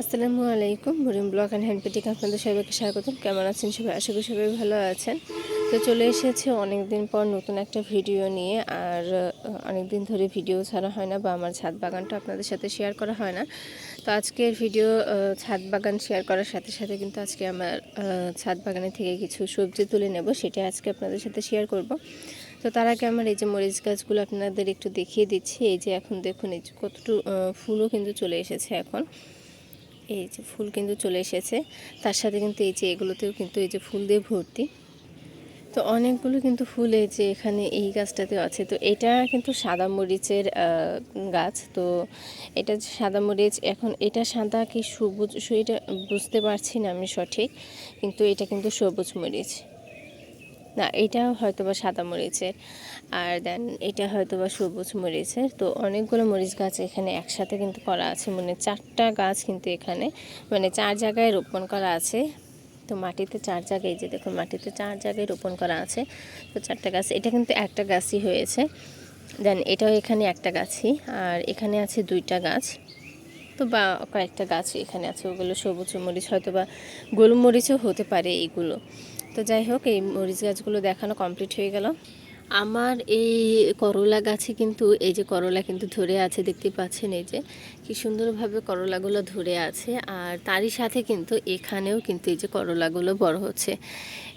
আসসালামু আলাইকুম মরিম blog and হ্যান্ডপেটিক আপনাদের সবাইকে স্বাগতম। কেমন আছেন সবাই? আশা করি সবাই ভালো আছেন। তো চলে এসেছে অনেক দিন পর নতুন একটা ভিডিও নিয়ে। আর অনেক দিন ধরে ভিডিও ছাড়া হয় না বা আমার ছাদ বাগানটা আপনাদের সাথে শেয়ার করা হয় না। তো আজকের ভিডিও ছাদ বাগান শেয়ার করার সাথে সাথে কিন্তু আজকে আমার ছাদ বাগানে থেকে কিছু সবজি তুলে নেব সেটা আজকে আপনাদের সাথে শেয়ার করব। তো তার আগে আমার এই যে মরিচ গাছগুলো আপনাদের একটু দেখিয়ে দিচ্ছি। এই যে এখন দেখুন, এই যে কতটুকু ফুলও কিন্তু চলে এসেছে এখন। এই যে ফুল কিন্তু চলে এসেছে। তার সাথে কিন্তু এই যে এগুলোতেও কিন্তু এই যে ফুল দিয়ে ভর্তি। তো অনেকগুলো কিন্তু ফুল এই যে এখানে এই গাছটাতে আছে। তো এটা কিন্তু সাদা মরিচের গাছ। তো এটা সাদা মরিচ, এখন এটা সাদা কি সবুজ? এটা বুঝতে পারছি না আমি সঠিক। কিন্তু এটা কিন্তু সবুজ মরিচ। না, এটা হয়তো বা সাদা মরিচের। আর দেন এটা হয়তো বা সবুজ মরিচের। তো অনেকগুলো মরিচ গাছ এখানে একসাথে কিন্তু করা আছে। মানে চারটা গাছ কিন্তু এখানে। মানে চার জায়গায় রোপণ করা আছে। তো মাটিতে চার জায়গায় যে দেখুন, মাটিতে চার জায়গায় রোপণ করা আছে। তো চারটা গাছ, এটা কিন্তু একটা গাছই হয়েছে। দেন এটাও এখানে একটা গাছই। আর এখানে আছে দুইটা গাছ। তো বা কয়েকটা গাছ এখানে আছে। ওগুলো সবুজ মরিচ হয়তো বা গোলমরিচও হতে পারে এইগুলো। তো যাই হোক, এই মরিচ গাছগুলো দেখানো কমপ্লিট হয়ে গেল। আমার এই করলা গাছে কিন্তু, এই যে করলা কিন্তু ধরে আছে দেখতে পাচ্ছেন এই যে, কি সুন্দরভাবে করলাগুলো ধরে আছে। আর তারই সাথে কিন্তু এখানেও কিন্তু এই যে করলাগুলো বড় হচ্ছে।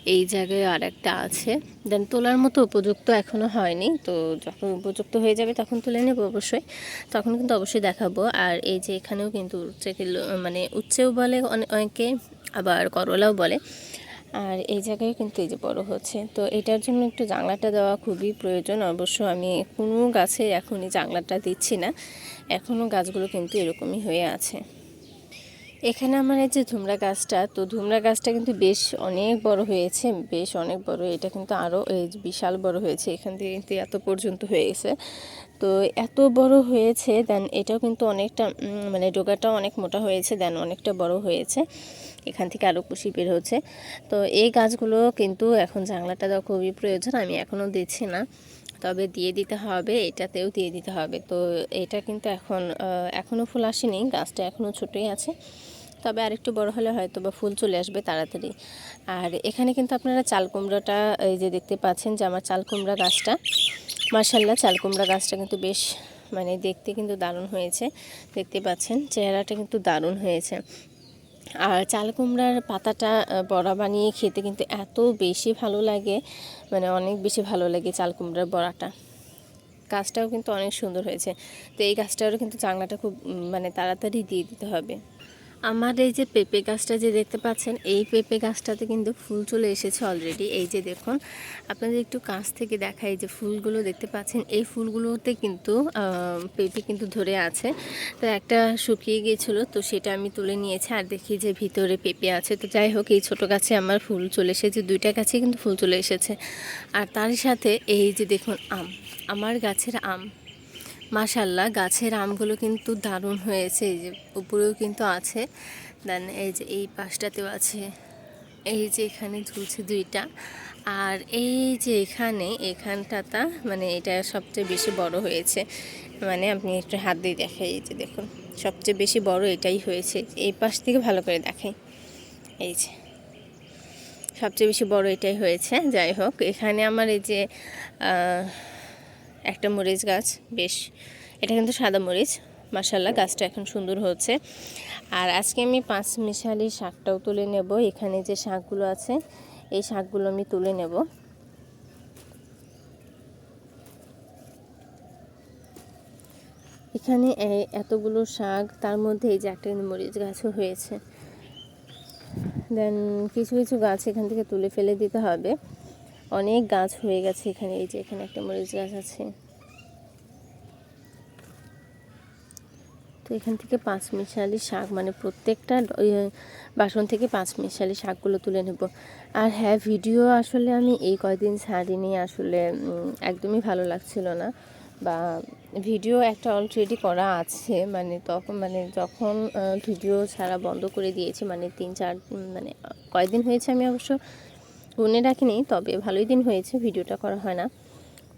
এই জায়গায় আর একটা আছে। দেন তোলার মতো উপযুক্ত এখনও হয়নি। তো যখন উপযুক্ত হয়ে যাবে তখন তুলে নেব অবশ্যই। তখন কিন্তু অবশ্যই দেখাবো। আর এই যে এখানেও কিন্তু কিলো মানে উচ্চেও বলে অনে- অনেকে, আবার করলাও বলে। আর এই জায়গায় কিন্তু এই যে বড় হচ্ছে। তো এটার জন্য একটু জাংলাটা দেওয়া খুবই প্রয়োজন। অবশ্য আমি কোনো গাছে এখনই জাংলাটা দিচ্ছি না। এখনও গাছগুলো কিন্তু এরকমই হয়ে আছে। এখানে আমার এই যে ধুমরা গাছটা, তো ধুমরা গাছটা কিন্তু বেশ অনেক বড় হয়েছে, বেশ অনেক বড়। এটা কিন্তু আরও এই বিশাল বড় হয়েছে। এখান থেকে কিন্তু এত পর্যন্ত হয়ে গেছে। তো এত বড় হয়েছে, দেন এটাও কিন্তু অনেকটা মানে ডোগাটাও অনেক মোটা হয়েছে, দেন অনেকটা বড় হয়েছে। এখান থেকে আরও কুশি বের হচ্ছে। তো এই গাছগুলো কিন্তু এখন জাংলাটা দেওয়া খুবই প্রয়োজন, আমি এখনও দিচ্ছি না। তবে দিয়ে দিতে হবে, এটাতেও দিয়ে দিতে হবে। তো এটা কিন্তু এখন এখনও ফুল আসেনি, গাছটা এখনও ছোটোই আছে। তবে আরেকটু বড় হলে হয়তো বা ফুল চলে আসবে তাড়াতাড়ি। আর এখানে কিন্তু আপনারা চাল কুমড়োটা, এই যে দেখতে পাচ্ছেন যে আমার চাল কুমড়া গাছটা মার্শাল্লাহ চাল কুমড়া গাছটা কিন্তু বেশ মানে দেখতে কিন্তু দারুণ হয়েছে। দেখতে পাচ্ছেন, চেহারাটা কিন্তু দারুণ হয়েছে। আর চাল কুমড়ার পাতাটা বড়া বানিয়ে খেতে কিন্তু এত বেশি ভালো লাগে মানে অনেক বেশি ভালো লাগে চাল কুমড়ার বড়াটা। গাছটাও কিন্তু অনেক সুন্দর হয়েছে। তো এই গাছটারও কিন্তু চাংলাটা খুব মানে তাড়াতাড়ি দিয়ে দিতে হবে। আমার এই যে পেঁপে গাছটা যে দেখতে পাচ্ছেন, এই পেঁপে গাছটাতে কিন্তু ফুল চলে এসেছে অলরেডি এই যে দেখুন, আপনাদের একটু কাছ থেকে দেখাই যে ফুলগুলো দেখতে পাচ্ছেন। এই ফুলগুলোতে কিন্তু পেঁপে কিন্তু ধরে আছে। তো একটা শুকিয়ে গিয়েছিল, তো সেটা আমি তুলে নিয়েছি আর দেখি যে ভিতরে পেঁপে আছে। তো যাই হোক, এই ছোট গাছে আমার ফুল চলে এসেছে, দুইটা গাছে কিন্তু ফুল চলে এসেছে। আর তার সাথে এই যে দেখুন, আম। আমার গাছের আম মাশাল্লাহ গাছের আমগুলো কিন্তু দারুণ হয়েছে, এই যে উপরেও কিন্তু আছে। দেন এই যে এই পাশটাতেও আছে, এই যে এখানে ঝুলছে দুইটা। আর এই যে এখানে এখানটাতা মানে এটা সবচেয়ে বেশি বড় হয়েছে। মানে আপনি একটু হাত দিয়ে দেখাই, এই যে দেখুন, সবচেয়ে বেশি বড় এটাই হয়েছে। এই পাশ থেকে ভালো করে দেখাই, এই যে। সবচেয়ে বেশি বড় এটাই হয়েছে, যাই হোক। এখানে আমার এই যে একটা মরিচ গাছ, বেশ। এটা কিন্তু সাদা মরিচ। মাসাল্লাহ গাছটা এখন সুন্দর হচ্ছে। আর আজকে আমি পাঁচ মিশালি শাকটাও তুলে নেব। এখানে যে শাকগুলো আছে, এই শাকগুলো আমি তুলে নেব। এখানে এ- এতগুলো শাক, তার মধ্যে এই যে একটা মরিচ গাছও হয়েছে। দেন কিছু কিছু গাছ এখান থেকে তুলে ফেলে দিতে হবে। অনেক গাছ হয়ে গেছে এখানে। এই যে এখানে একটা মরিচ গাছ আছে। তো এখান থেকে পাঁচ মিশালি শাক মানে প্রত্যেকটা বাসন থেকে পাঁচ মিশালি শাকগুলো তুলে নেব। আর হ্যাঁ ভিডিও আসলে আমি এই কয়দিন ছাড়িনি, আসলে একদমই ভালো লাগছিল না। বা ভিডিও একটা অলরেডি করা আছে মানে তখন মানে যখন ভিডিও ছাড়া বন্ধ করে দিয়েছি মানে তিন চার মানে কয়দিন হয়েছে আমি অবশ্য গুনে রাখিনি, তবে ভালোই দিন হয়েছে, ভিডিওটা করা হয় না।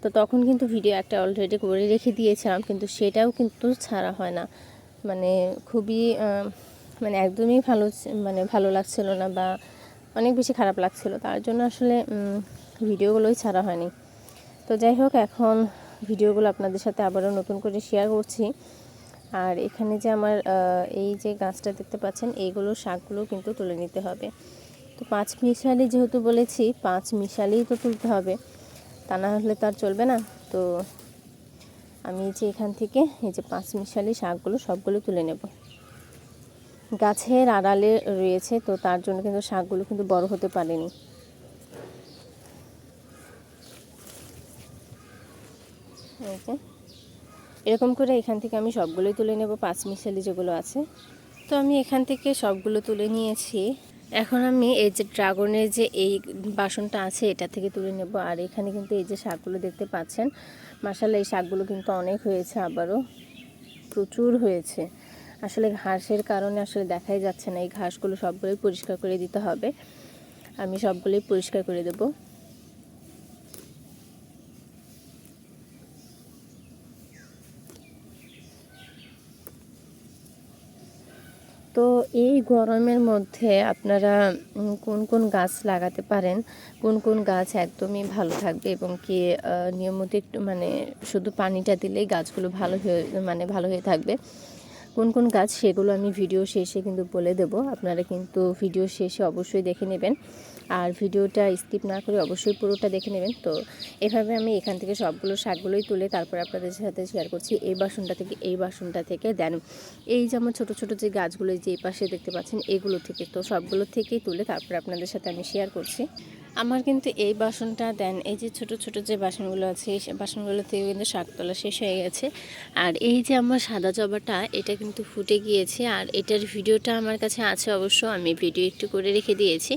তো তখন কিন্তু ভিডিও একটা অলরেডি করে রেখে দিয়েছিলাম, কিন্তু সেটাও কিন্তু ছাড়া হয় না। মানে খুবই মানে একদমই ভালো মানে ভালো লাগছিল না বা অনেক বেশি খারাপ লাগছিল। তার জন্য আসলে ভিডিওগুলোই ছাড়া হয়নি। তো যাই হোক, এখন ভিডিওগুলো আপনাদের সাথে আবারও নতুন করে শেয়ার করছি। আর এখানে যে আমার এই যে গাছটা দেখতে পাচ্ছেন, এইগুলো শাকগুলো কিন্তু তুলে নিতে হবে। তো পাঁচ মিশালি যেহেতু বলেছি, পাঁচ মিশালেই তো তুলতে হবে। তা না হলে তো আর চলবে না। তো আমি এই যে এখান থেকে এই যে পাঁচ মিশালি শাকগুলো, সবগুলো তুলে নেব। গাছের আড়ালে রয়েছে, তো তার জন্য কিন্তু শাকগুলো কিন্তু বড় হতে পারেনি। এরকম করে এখান থেকে আমি সবগুলোই তুলে নেব, পাঁচ মিশালি যেগুলো আছে। তো আমি এখান থেকে সবগুলো তুলে নিয়েছি। এখন আমি এই যে ড্রাগনের যে এই বাসনটা আছে, এটা থেকে তুলে নেব। আর এখানে কিন্তু এই যে শাকগুলো দেখতে পাচ্ছেন মাসাল্লাহ এই শাকগুলো কিন্তু অনেক হয়েছে আবারও। প্রচুর হয়েছে। আসলে ঘাসের কারণে আসলে দেখাই যাচ্ছে না, এই ঘাসগুলো সবগুলোই পরিষ্কার করে দিতে হবে। আমি সবগুলোই পরিষ্কার করে দেবো। তো এই গরমের মধ্যে আপনারা কোন কোন গাছ লাগাতে পারেন? কোন কোন গাছ একদমই ভালো থাকবে এবং কি নিয়মিত একটু মানে শুধু পানিটা দিলেই গাছগুলো ভালো হয়ে মানে ভালো হয়ে থাকবে? কোন কোন গাছ সেগুলো আমি ভিডিও শেষে কিন্তু বলে দেব। আপনারা কিন্তু ভিডিও শেষে অবশ্যই দেখে নেবেন। আর ভিডিওটা স্কিপ না করে অবশ্যই পুরোটা দেখে নেবেন। তো এভাবে আমি এখান থেকে সবগুলো শাকগুলোই তুলে তারপর আপনাদের সাথে শেয়ার করছি এই বাসনটা থেকে, এই বাসনটা থেকে। দেন এই যে আমার ছোটো ছোটো যে গাছগুলো যে পাশে দেখতে পাচ্ছেন, এগুলো থেকে। তো সবগুলো থেকেই তুলে তারপর আপনাদের সাথে আমি শেয়ার করছি। আমার কিন্তু এই বাসনটা, দেন এই যে ছোট ছোট যে বাসনগুলো আছে বাসনগুলো থেকে কিন্তু শাক তোলা শেষ হয়ে গেছে। আর এই যে আমার সাদা জবাটা, এটা কিন্তু ফুটে গিয়েছে। আর এটার ভিডিওটা আমার কাছে আছে অবশ্য, আমি ভিডিও একটু করে রেখে দিয়েছি।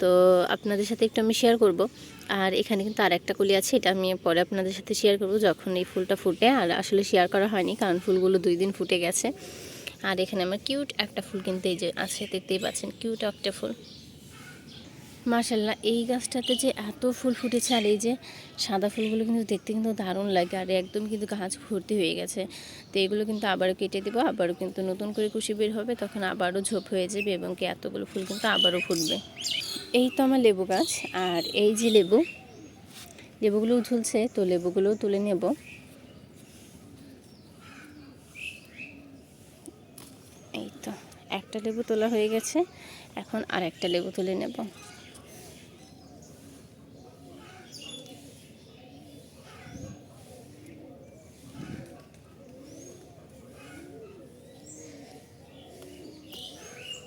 তো আপনাদের সাথে একটু আমি শেয়ার করব। আর এখানে কিন্তু আর একটা কলি আছে, এটা আমি পরে আপনাদের সাথে শেয়ার করব যখন এই ফুলটা ফুটে। আর আসলে শেয়ার করা হয়নি, কারণ ফুলগুলো দুই দিন ফুটে গেছে। আর এখানে আমার কিউট একটা ফুল কিন্তু এই যে আছে, দেখতেই পাচ্ছেন কিউট একটা ফুল। মার্শাল্লাহ এই গাছটাতে যে এত ফুল ফুটেছে আর এই যে সাদা ফুলগুলো কিন্তু দেখতে কিন্তু দারুণ লাগে আর একদম কিন্তু গাছ ভর্তি হয়ে গেছে। তো এগুলো কিন্তু আবারও কেটে দেবো, আবারও কিন্তু নতুন করে কুশি বের হবে, তখন আবারও ঝোপ হয়ে যাবে এবং কি এতগুলো ফুল কিন্তু আবারও ফুটবে। এই তো আমার লেবু গাছ আর এই যে লেবু, লেবুগুলোও ঝুলছে, তো লেবুগুলোও তুলে নেব। এই তো, একটা লেবু তোলা হয়ে গেছে, এখন আর একটা লেবু তুলে নেব।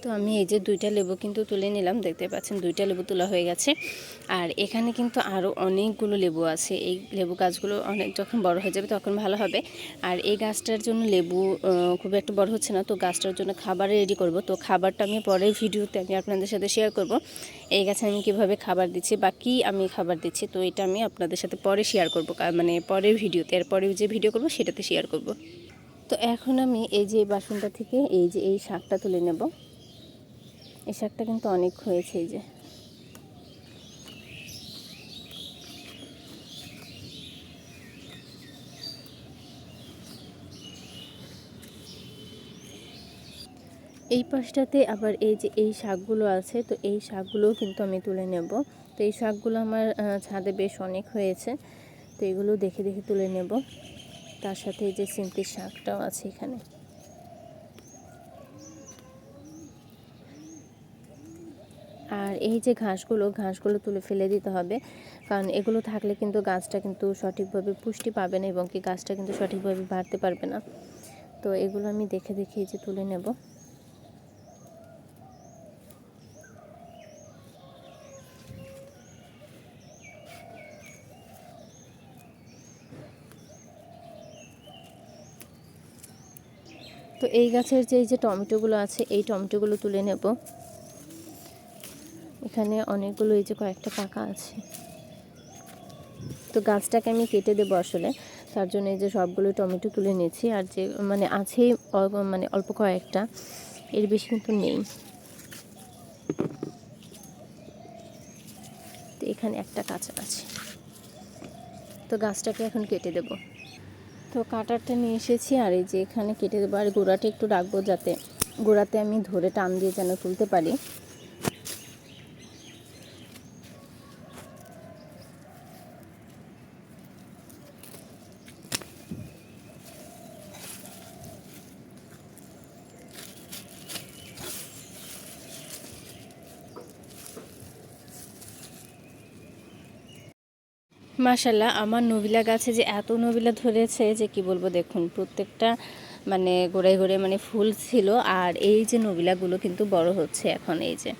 তো আমি এই যে দুইটা লেবু কিন্তু তুলে নিলাম, দেখতে পাচ্ছেন দুইটা লেবু তোলা হয়ে গেছে। আর এখানে কিন্তু আরও অনেকগুলো লেবু আছে। এই লেবু গাছগুলো অনেক যখন বড় হয়ে যাবে তখন ভালো হবে। আর এই গাছটার জন্য লেবু খুব একটা বড় হচ্ছে না। তো গাছটার জন্য খাবার রেডি করব। তো খাবারটা আমি পরের ভিডিওতে আমি আপনাদের সাথে শেয়ার করব। এই গাছে আমি কীভাবে খাবার দিচ্ছি বা কী আমি খাবার দিচ্ছি, তো এটা আমি আপনাদের সাথে পরে শেয়ার করব। মানে পরের ভিডিওতে, এর পরে যে ভিডিও করব সেটাতে শেয়ার করব। তো এখন আমি এই যে বাসনটা থেকে এই যে এই শাকটা তুলে নেব। এই শাকটা কিন্তু অনেক হয়েছে এই যে। এই পাশটাতে আবার এই যে এই শাকগুলো আছে, তো এই শাকগুলোও কিন্তু আমি তুলে নেব। তো এই শাকগুলো আমার ছাদে বেশ অনেক হয়েছে, তো এগুলো দেখে দেখে তুলে নেব। তার সাথে এই যে সিমতির শাকটাও আছে এখানে। আর এই যে ঘাসগুলো ঘাসগুলো তুলে ফেলে দিতে হবে। কারণ এগুলো থাকলে কিন্তু গাছটা কিন্তু সঠিকভাবে পুষ্টি পাবে না এবং কি গাছটা কিন্তু সঠিকভাবে বাড়তে পারবে না। তো এগুলো আমি দেখে দেখে যে তুলে নেব। তো এই গাছের যে, এই যে টমেটোগুলো আছে, এই টমেটোগুলো তুলে নেব। এখানে অনেকগুলো এই যে কয়েকটা পাকা আছে। তো গাছটাকে আমি কেটে দেবো আসলে। তার জন্য এই যে সবগুলো টমেটো তুলে নিয়েছি। আর যে মানে অল্প- মানে অল্প কয়েকটা, এর বেশি কিন্তু নেই। তো এখানে একটা কাঁচা আছে তো গাছটাকে এখন কেটে দেবো। তো কাটারটা নিয়ে এসেছি আর এই যে এখানে কেটে দেবো। আর গোড়াটা একটু রাখব যাতে গোড়াতে আমি ধরে টান দিয়ে যেন তুলতে পারি। মাশাল্লাহ আমার নবিলা গাছে যে এত নবিলা ধরেছে যে কি বলব দেখুন, প্রত্যেকটা মানে গোড়ায় গোড়ায় মানে ফুল ছিল আর এই যে নবিলাগুলো কিন্তু বড় হচ্ছে এখন এই যে।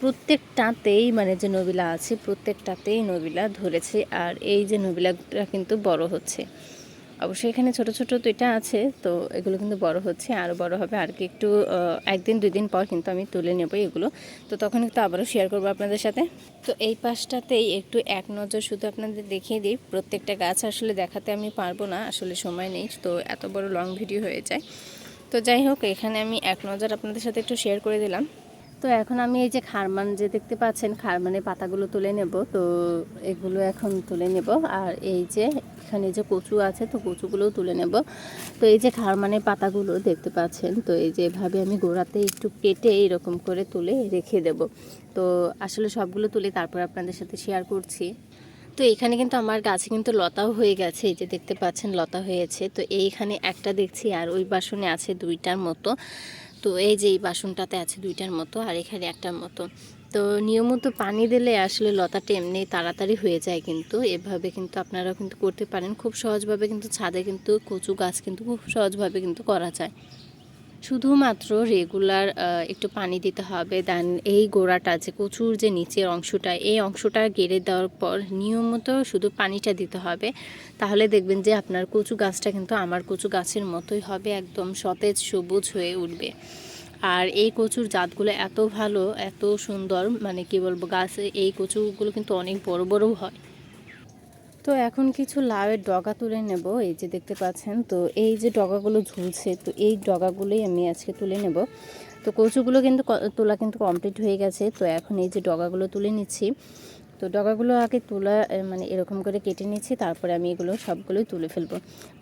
প্রত্যেকটাতেই মানে যে নবিলা আছে, প্রত্যেকটাতেই নবিলা ধরেছে আর এই যে নবিলাটা কিন্তু বড় হচ্ছে। অবশ্যই এখানে ছোট ছোট দুইটা আছে। তো এগুলো কিন্তু বড় হচ্ছে আরও বড় হবে। আর কি একটু একদিন দুই দিন পর কিন্তু আমি তুলে নেব এগুলো। তো তখন একটু আবারও শেয়ার করব আপনাদের সাথে। তো এই পাশটাতেই একটু এক নজর শুধু আপনাদের দেখিয়ে দিই। প্রত্যেকটা গাছ আসলে দেখাতে আমি পারব না, আসলে সময় নেই। তো এত বড় লং ভিডিও হয়ে যায়। তো যাই হোক, এখানে আমি এক নজর আপনাদের সাথে একটু শেয়ার করে দিলাম। তো এখন আমি এই যে খারমান যে দেখতে পাচ্ছেন, খারমানের পাতাগুলো তুলে নেব। তো এগুলো এখন তুলে নেব। আর এই যে এখানে যে কচু আছে, তো কচুগুলোও তুলে নেব। তো এই যে খারমানের পাতাগুলো দেখতে পাচ্ছেন, তো এই যে এভাবে আমি গোড়াতে একটু কেটে এরকম করে তুলে রেখে দেব। তো আসলে সবগুলো তুলে তারপর আপনাদের সাথে শেয়ার করছি। তো এখানে কিন্তু আমার গাছে কিন্তু লতাও হয়ে গেছে, এই যে দেখতে পাচ্ছেন লতা হয়েছে। তো এইখানে একটা দেখছি, আর ওই বাসনে আছে দুইটার মতো। তো এই যে এই বাসনটাতে আছে দুইটার মতো আর এখানে একটার মতো। তো নিয়মিত পানি দিলে আসলে লতাটা এমনি তাড়াতাড়ি হয়ে যায় কিন্তু, এভাবে কিন্তু আপনারা কিন্তু করতে পারেন। খুব সহজভাবে কিন্তু ছাদে কিন্তু কচু গাছ কিন্তু খুব সহজভাবে কিন্তু করা যায়। শুধুমাত্র রেগুলার একটু পানি দিতে হবে। দেন এই গোড়াটা যে কচুর যে নিচের অংশটা, এই অংশটা গেড়ে দেওয়ার পর নিয়মিত শুধু পানিটা দিতে হবে। তাহলে দেখবেন যে আপনার কচু গাছটা কিন্তু আমার কচু গাছের মতোই হবে, একদম সতেজ সবুজ হয়ে উঠবে। আর এই কচুর জাতগুলো এত ভালো, এত সুন্দর মানে কি বলব, গাছে এই কচুগুলো কিন্তু অনেক বড় বড়ও হয়। তো এখন কিছু লাউয়ের ডগা তুলে নেব, এই যে দেখতে পাচ্ছেন। তো এই যে ডগাগুলো ঝুলছে, তো এই ডগাগুলোই আমি আজকে তুলে নেব। তো কচুগুলো কিন্তু তোলা কিন্তু কমপ্লিট হয়ে গেছে, তো এখন এই যে ডগাগুলো তুলে নিচ্ছি। তো ডগাগুলো আগে তোলা মানে এরকম করে কেটে নিচ্ছি, তারপরে আমি এগুলো সবগুলোই তুলে ফেলব।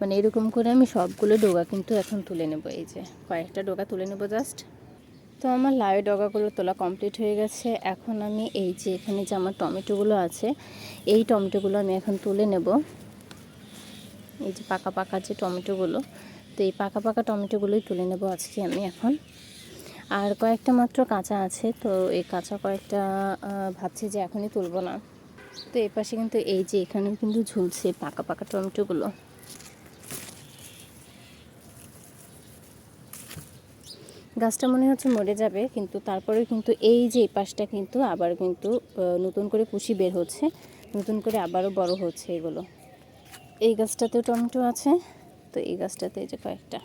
মানে এরকম করে আমি সবগুলো ডগা কিন্তু এখন তুলে নেব, এই যে কয়েকটা ডোগা তুলে নেব জাস্ট তো আমার লাউ ডগাগুলো তোলা কমপ্লিট হয়ে গেছে। এখন আমি এই যে এখানে যে আমার টমেটোগুলো আছে, এই টমেটোগুলো আমি এখন তুলে নেব। এই যে পাকা পাকা যে টমেটোগুলো, তো এই পাকা পাকা টমেটোগুলোই তুলে নেব আজকে আমি এখন। আর কয়েকটা মাত্র কাঁচা আছে, তো এই কাঁচা কয়েকটা ভাবছি যে এখনই তুলব না। তো এই পাশে কিন্তু এই যে এখানে কিন্তু ঝুলছে পাকা পাকা টমেটোগুলো। গাছটা মনে হচ্ছে মরে যাবে, কিন্তু তারপরে কিন্তু এই যে পাশটা কিন্তু আবার কিন্তু নতুন করে কুশি বের হচ্ছে, নতুন করে আবারও বড় হচ্ছে এগুলো। এই গাছটাতেও টমেটো আছে, তো এই গাছটাতে এই যে কয়েকটা।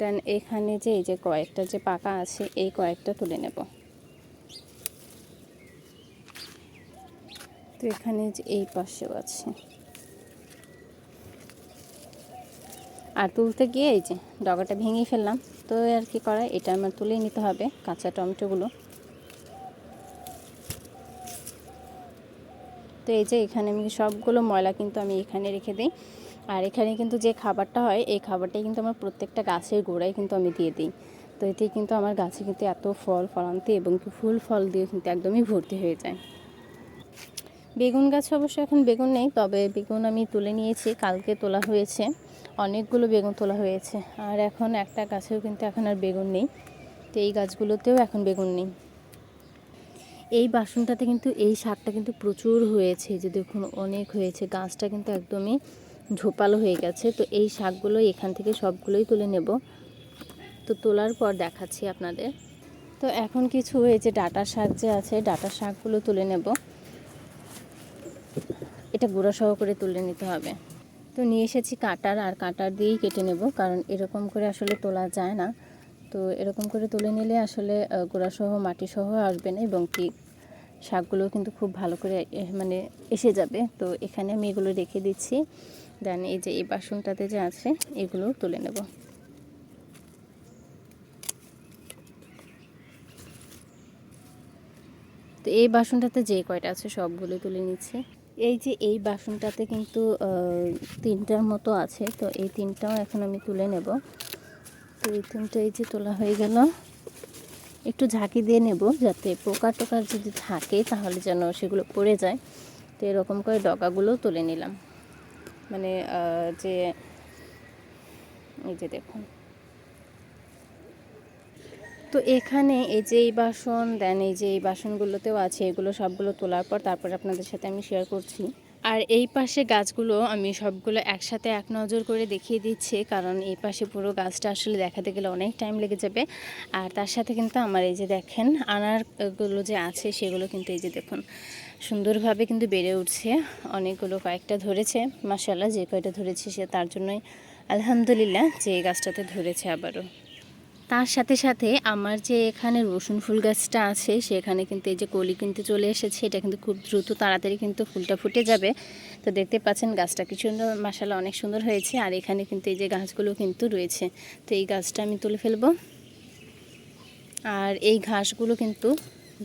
দেন এখানে যে এই যে কয়েকটা যে পাকা আছে, এই কয়েকটা তুলে নেব। তো এখানে যে এই পাশেও আছে। আর তুলতে গিয়ে এই যে ডগাটা ভেঙেই ফেললাম, তো আর কি করা, এটা আমার তুলে নিতে হবে কাঁচা টমেটোগুলো। তো এই যে এখানে আমি সবগুলো ময়লা কিন্তু আমি এখানে রেখে দিই। আর এখানে কিন্তু যে খাবারটা হয়, এই খাবারটাই কিন্তু আমার প্রত্যেকটা গাছের গোড়ায় কিন্তু আমি দিয়ে দিই। তো এতে কিন্তু আমার গাছে কিন্তু এত ফল ফলান্তি এবং ফুল ফল দিয়ে কিন্তু একদমই ভর্তি হয়ে যায়। বেগুন গাছ অবশ্য এখন বেগুন নেই, তবে বেগুন আমি তুলে নিয়েছি, কালকে তোলা হয়েছে। অনেকগুলো বেগুন তোলা হয়েছে। আর এখন একটা গাছেও কিন্তু এখন আর বেগুন নেই। তো এই গাছগুলোতেও এখন বেগুন নেই। এই বাসনটাতে কিন্তু এই শাকটা কিন্তু প্রচুর হয়েছে। যে দেখুন, অনেক হয়েছে। গাছটা কিন্তু একদমই ঝোপালো হয়ে গেছে। তো এই শাকগুলো এখান থেকে সবগুলোই তুলে নেব। তো তোলার পর দেখাচ্ছি আপনাদের। তো এখন কিছু যে ডাটা শাক যে আছে, ডাটা শাকগুলো তুলে নেব। এটা গুঁড়া সহ করে তুলে নিতে হবে। তো নিয়ে এসেছি কাটার, আর কাটার দিয়েই কেটে নেব, কারণ এরকম করে আসলে তোলা যায় না। তো এরকম করে তুলে নিলে আসলে গোড়াসহ, মাটিসহ আসবে না, এবং কি শাকগুলো কিন্তু খুব ভালো করে মানে এসে যাবে। তো এখানে আমি এগুলো রেখে দিচ্ছি। দেন এই যে এই বাসনটাতে যে আছে এগুলো তুলে নেব। তো এই বাসনটাতে যে কয়টা আছে সবগুলো তুলে নিচ্ছি। এই যে এই বাসনটাতে কিন্তু তিনটার মতো আছে, তো এই তিনটাও এখন আমি তুলে নেব। তো এই তিনটা এই যে তোলা হয়ে গেল। একটু ঝাঁকি দিয়ে নেব যাতে পোকা টোকা যদি থাকে তাহলে যেন সেগুলো পড়ে যায়। তো এরকম করে ডগাগুলো তুলে নিলাম। মানে যে, এই যে দেখুন তো এখানে এই যে এই বাসন দেন এই যে এই বাসনগুলোতেও আছে, এগুলো সবগুলো তোলার পর তারপর আপনাদের সাথে আমি শেয়ার করছি। আর এই পাশে গাছগুলো আমি সবগুলো একসাথে এক নজর করে দেখিয়ে দিচ্ছি, কারণ এই পাশে পুরো গাছটা আসলে দেখাতে গেলে অনেক টাইম লেগে যাবে। আর তার সাথে কিন্তু আমার এই যে দেখেন, আনারগুলো যে আছে সেগুলো কিন্তু এই যে দেখুন, সুন্দরভাবে কিন্তু বেড়ে উঠছে। অনেকগুলো কয়েকটা ধরেছে মাসাল্লাহ যে কয়টা ধরেছে সে তার জন্যই আলহামদুলিল্লাহ যে এই গাছটাতে ধরেছে আবারও। তার সাথে সাথে আমার যে এখানে রসুন ফুল গাছটা আছে, সেখানে কিন্তু এই যে কলি কিন্তু চলে এসেছে, এটা কিন্তু খুব দ্রুত তাড়াতাড়ি কিন্তু ফুলটা ফুটে যাবে। তো দেখতে পাচ্ছেন গাছটা কি সুন্দর মাসালা অনেক সুন্দর হয়েছে, আর এখানে কিন্তু এই যে গাছগুলো কিন্তু রয়েছে। তো এই গাছটা আমি তুলে ফেলব। আর এই ঘাসগুলো কিন্তু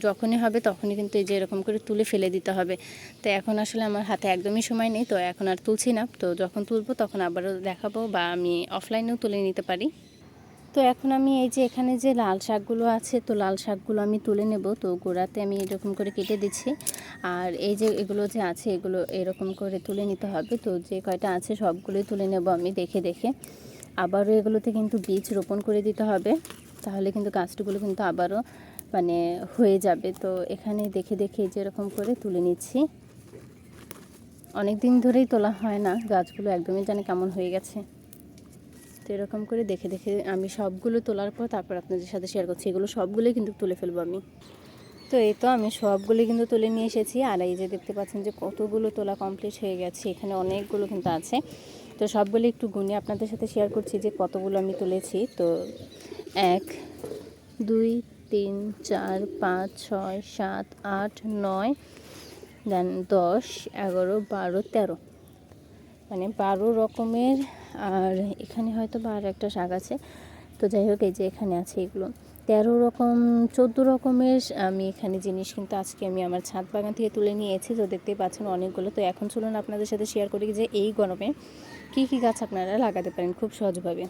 যখনই হবে তখনই কিন্তু এই যে এরকম করে তুলে ফেলে দিতে হবে। তো এখন আসলে আমার হাতে একদমই সময় নেই, তো এখন আর তুলছি না। তো যখন তুলবো তখন আবারও দেখাবো বা আমি অফলাইনেও তুলে নিতে পারি। তো এখন আমি এই যে এখানে যে লাল শাকগুলো আছে, তো লাল শাকগুলো আমি তুলে নেব। তো গোড়াতে আমি এরকম করে কেটে দিচ্ছি। আর এই যে এগুলো যে আছে, এগুলো এরকম করে তুলে নিতে হবে। তো যে কয়টা আছে সবগুলোই তুলে নেব আমি দেখে দেখে। আবারও এগুলোতে কিন্তু বীজ রোপণ করে দিতে হবে। তাহলে কিন্তু গাছগুলো কিন্তু আবারও মানে হয়ে যাবে। তো এখানে দেখে দেখে এই যে এরকম করে তুলে নিচ্ছি। অনেক দিন ধরেই তোলা হয় না। গাছগুলো একদমই জানে কেমন হয়ে গেছে। এরকম করে দেখে দেখে আমি সবগুলো তোলার পর তারপর আপনাদের সাথে শেয়ার করছি। এগুলো সবগুলোই কিন্তু তুলে ফেলব আমি। তো এই তো আমি সবগুলো কিন্তু তুলে নিয়ে এসেছি। আর এই যে দেখতে পাচ্ছেন যে কতগুলো তোলা কমপ্লিট হয়ে গেছে, এখানে অনেকগুলো কিন্তু আছে। তো সবগুলো একটু গুনে আপনাদের সাথে শেয়ার করছি যে কতগুলো আমি তুলেছি। তো এক, দুই, তিন, চার, পাঁচ, ছয়, সাত, আট, নয়, দেন দশ, এগারো, বারো, তেরো। মানে বারো রকমের, আর এখানে হয়তো বা আর একটা শাক আছে। তো যাই হোক, এই যে এখানে আছে এগুলো। তেরো রকম, চোদ্দ রকমের আমি এখানে জিনিস কিন্তু আজকে আমি আমার ছাদ বাগান থেকে তুলে নিয়েছি। তো দেখতেই পাচ্ছেন অনেকগুলো। তো এখন চলুন আপনাদের সাথে শেয়ার করি যে এই গরমে কী কী গাছ আপনারা লাগাতে পারেন খুব সহজভাবে।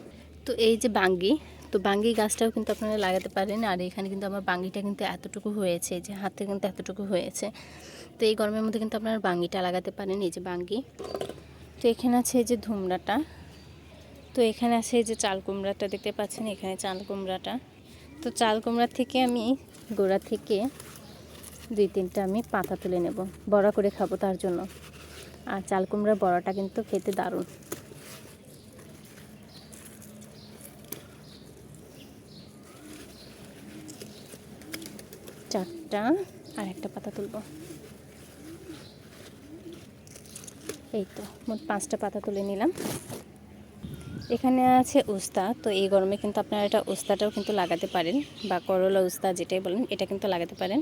তো এই যে বাঙ্গি, তো বাঙ্গি গাছটাও কিন্তু আপনারা লাগাতে পারেন। আর এখানে কিন্তু আমার বাঙ্গিটা কিন্তু এতটুকু হয়েছে যে হাতে কিন্তু এতটুকু হয়েছে। তো এই গরমের মধ্যে কিন্তু আপনারা বাঙ্গিটা লাগাতে পারেন, এই যে বাঙ্গি। তো এখানে আছে এই যে ধুমড়াটা। তো এখানে আছে এই যে চাল কুমড়াটা দেখতে পাচ্ছেন, এখানে চাল কুমড়াটা। তো চাল কুমড়া থেকে আমি গোড়া থেকে দুই তিনটা আমি পাতা তুলে নেব, বড়া করে খাব তার জন্য। আর চাল কুমড়ার বড়াটা কিন্তু খেতে দারুণ। চারটা আর একটা পাতা তুলবো। এই তো, মোট পাঁচটা পাতা তুলে নিলাম। এখানে আছে উস্তা, তো এই গরমে কিন্তু আপনারা এটা উস্তাটাও কিন্তু লাগাতে পারেন, বা করলা উস্তা যেটাই বলেন, এটা কিন্তু লাগাতে পারেন।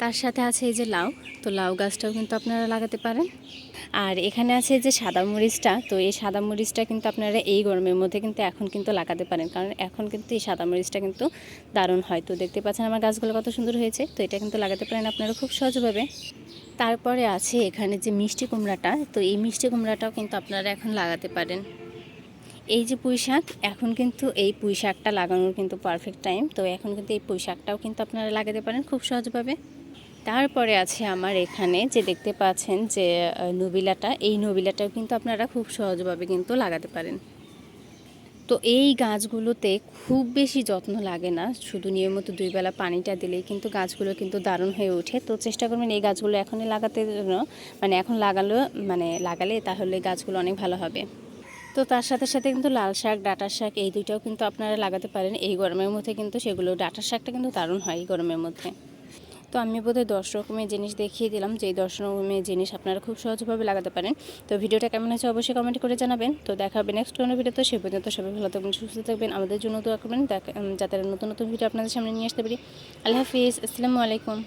তার সাথে আছে এই যে লাউ, তো লাউ গাছটাও কিন্তু আপনারা লাগাতে পারেন। আর এখানে আছে যে সাদা মরিচটা, তো এই সাদা মরিচটা কিন্তু আপনারা এই গরমের মধ্যে কিন্তু এখন কিন্তু লাগাতে পারেন, কারণ এখন কিন্তু এই সাদা মরিচটা কিন্তু দারুণ হয়। তো দেখতে পাচ্ছেন আমার গাছগুলো কত সুন্দর হয়েছে, তো এটা কিন্তু লাগাতে পারেন আপনারা খুব সহজভাবে। তারপরে আছে এখানে যে মিষ্টি কুমড়াটা, তো এই মিষ্টি কুমড়াটাও কিন্তু আপনারা এখন লাগাতে পারেন। এই যে পুঁই শাক, এখন কিন্তু এই পুঁই শাকটা লাগানোর কিন্তু পারফেক্ট টাইম তো এখন কিন্তু এই পুঁই শাকটাও কিন্তু আপনারা লাগাতে পারেন খুব সহজভাবে। তারপরে আছে আমার এখানে যে দেখতে পাচ্ছেন যে নবিলাটা, এই নবিলাটাও কিন্তু আপনারা খুব সহজভাবে কিন্তু লাগাতে পারেন। তো এই গাছগুলোতে খুব বেশি যত্ন লাগে না। শুধু নিয়মিত দুই বেলা পানিটা দিলেই কিন্তু গাছগুলো কিন্তু দারুণ হয়ে ওঠে। তো চেষ্টা করবেন এই গাছগুলো এখনই লাগাতে জন্য মানে এখন লাগালো মানে লাগালে তাহলে গাছগুলো অনেক ভালো হবে। তো তার সাথে সাথে কিন্তু লাল শাক ডাঁটার শাক এই দুইটাও কিন্তু আপনারা লাগাতে পারেন। এই গরমের মধ্যে কিন্তু সেগুলো ডাঁটার শাকটা কিন্তু দারুণ হয় এই গরমের মধ্যে। তো আমি বোধহয় দশ রকমের জিনিস দেখিয়ে দিলাম যে দশ রকমের জিনিস আপনারা খুব সহজভাবে লাগাতে পারেন। তো ভিডিওটা কেমন হয়েছে অবশ্যই কমেন্ট করে জানাবেন। তো দেখা হবে নেক্সট কোনো ভিডিওতে, সে পর্যন্ত সবাই ভালো থাকবেন, সুস্থ থাকবেন, আমাদের জন্য তো করবেন। দেখ- যাতে নতুন নতুন ভিডিও আপনাদের সামনে নিয়ে আসতে পারি। আল্লাহ হাফিজ, আসসালামু আলাইকুম।